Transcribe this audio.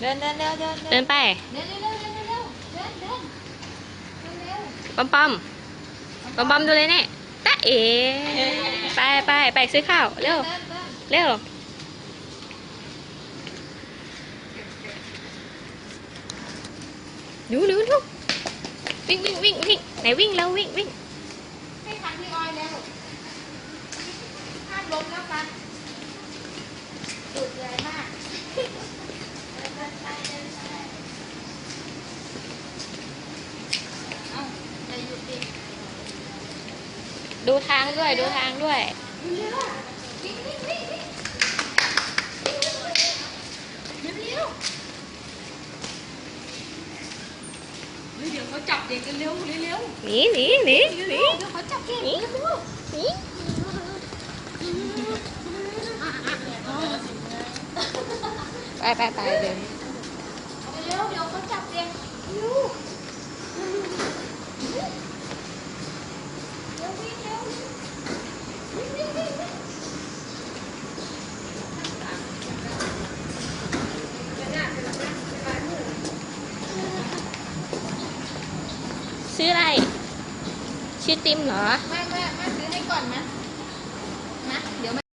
เดินเดินเดินเดินเดินไปเดินเร็วเร็วเร็วเร็วเร็วเดินเดินเดินเร็วปอมปอมปอมปอมดูเลยเนี่ยตะเอ๋ไปไปไปซื้อข้าวเร็วเดินเดินเร็วหนูหนูหนูวิ่งวิ่งวิ่งวิ่งไหนวิ่งแล้ววิ่งวิ่งให้คันที่ออยเร็วห้ามล้มแล้วกันดุดเลยมากเดินเดินไปเดินไปเอ้าอย่าหยุดดิ ดูทางด้วย ดูทางด้วยเร็ววิ่งวิ่งวิ่งวิ่งเร็วเร็วเฮ้ยเดี๋ยวเขาจับเด็กกันเร็วเร็วเร็วหนีหนีหนีหนีเดี๋ยวเขาจับเด็กเร็วเร็วหนีไปไปไปเดินเร็วเดี๋ยวเขาจับเด็กเร็วเร็ววิ่งเร็ววิ่งวิ่งวิ่งวิ่ง ซื้ออะไร ชื่อติมเหรอแม่แม่แม่ซื้อให้ก่อนไหม